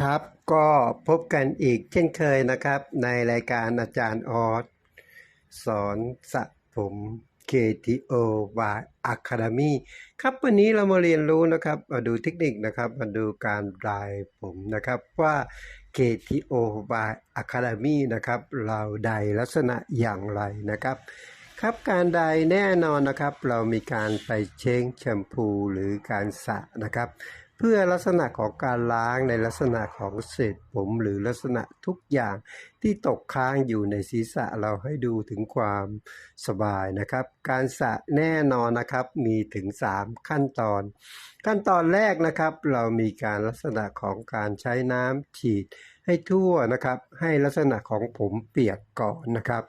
ครับก็พบกันอีกเช่นเคยนะครับ ในรายการอาจารย์ออสสอนสระผม KTO by Academy ครับวันนี้เรามาเรียนรู้นะครับ มาดูเทคนิคนะครับ มาดูการดายผมนะครับว่า KTO by Academy นะครับ เราไดลักษณะอย่างไรนะครับ ครับการไดแน่นอนนะครับ เรามีการไปเช้งแชมพูหรือการสระนะครับ พื่อลักษณะของการล้างในลักษณะของเศษผมหรือลักษณะทุกอย่างที่ตกค้างอยู่ในศีรษะเราให้ดูถึงความสบายนะครับ การสระแน่นอนนะครับมีถึง 3 ขั้นตอน ขั้นตอนแรกนะครับ เรามีการลักษณะของการใช้น้ำฉีดให้ทั่วนะครับ ให้ลักษณะของผมเปียกก่อนนะครับ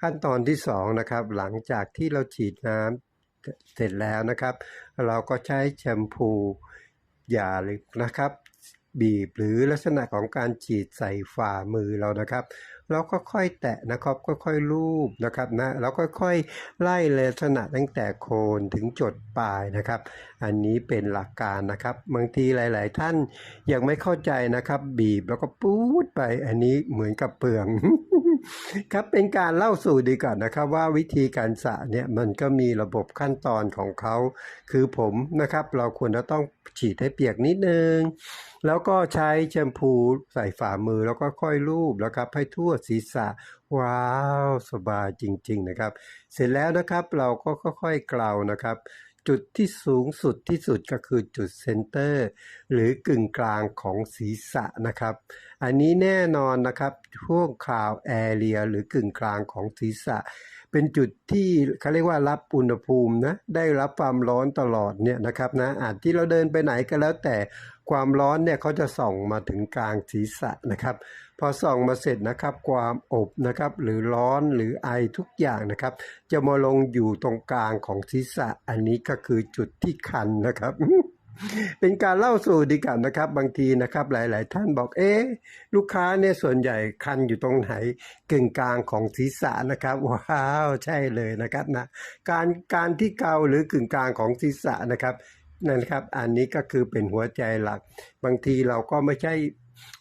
ขั้นตอนที่2นะครับหลังจากที่เราฉีดน้ำเสร็จแล้วนะครับ เราก็ใช้แชมพู อย่าเลยนะครับ บีบหรือลักษณะของการฉีดใส่ฝ่ามือเรานะครับ เราก็ค่อยแตะนะครับค่อยๆลูบนะครับนะแล้วค่อยๆไล่ลักษณะตั้งแต่โคนถึงจดปลายนะครับ อันนี้เป็นหลักการนะครับ บางทีหลาย ๆ ท่านยังไม่เข้าใจนะครับ บีบแล้วก็ปูดไปอันนี้เหมือนกับเปลือง ครับเป็นการเล่าสู่ดีก่อนนะครับ ว่าวิธีการสระเนี่ยมันก็มีระบบขั้นตอนของเขา คือผมนะครับ เราควรจะต้องฉีดให้เปียกนิดนึง แล้วก็ใช้แชมพูใส่ฝ่ามือแล้วก็ค่อยลูบแล้วครับ ให้ทั่วศีรษะว้าว สบายจริง ๆ นะครับ เสร็จแล้วนะครับเราก็ค่อยๆเกลานะครับ จุดที่สูงสุดที่สุดก็คือจุดเซนเตอร์ หรือกึ่งกลางของศีรษะนะครับ อันนี้แน่นอนนะครับช่วงคราวแอเรียหรือกึ่งกลางของศีรษะ เป็นจุดที่เขาเรียกว่ารับอุณหภูมินะได้รับความร้อนตลอดเนี่ยนะครับนะอาจที่เราเดินไปไหนก็แล้วแต่ความร้อนเนี่ยเขาจะส่องมาถึงกลางศีรษะนะครับ พอส่องมาเสร็จนะครับ ความอบนะครับ หรือร้อนหรือไอทุกอย่างนะครับ จะมาลงอยู่ตรงกลางของศีรษะอันนี้ก็คือจุดที่คันนะครับ เป็นการเล่าสู่ดีกันนะครับ บางทีนะครับ หลาย ๆ ท่านบอกเอ๊ะลูกค้าเนี่ยส่วนใหญ่คันอยู่ตรงไหนกึ่งกลางของศีรษะนะครับ ว้าว ใช่เลยนะครับนะการการที่เกาหรือกึ่งกลางของศีรษะนะครับ นั่นครับ อันนี้ก็คือเป็นหัวใจหลัก บางทีเราก็ไม่ใช่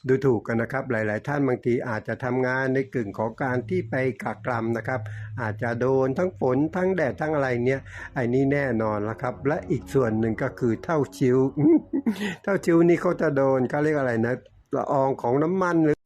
ดูถูกกันนะครับ หลาย ๆ ท่านบางทีอาจจะทำงานในกึ่งของการที่ไปกักกรำนะครับ อาจจะโดนทั้งฝนทั้งแดดทั้งอะไรเนี่ยไอ้นี่แน่นอนล้วครับ และอีกส่วนหนึ่งก็คือเท่าชิว เท่าชิวนี่เขาจะโดนเขาเรียกอะไรนะละอองของน้ำมันหรือ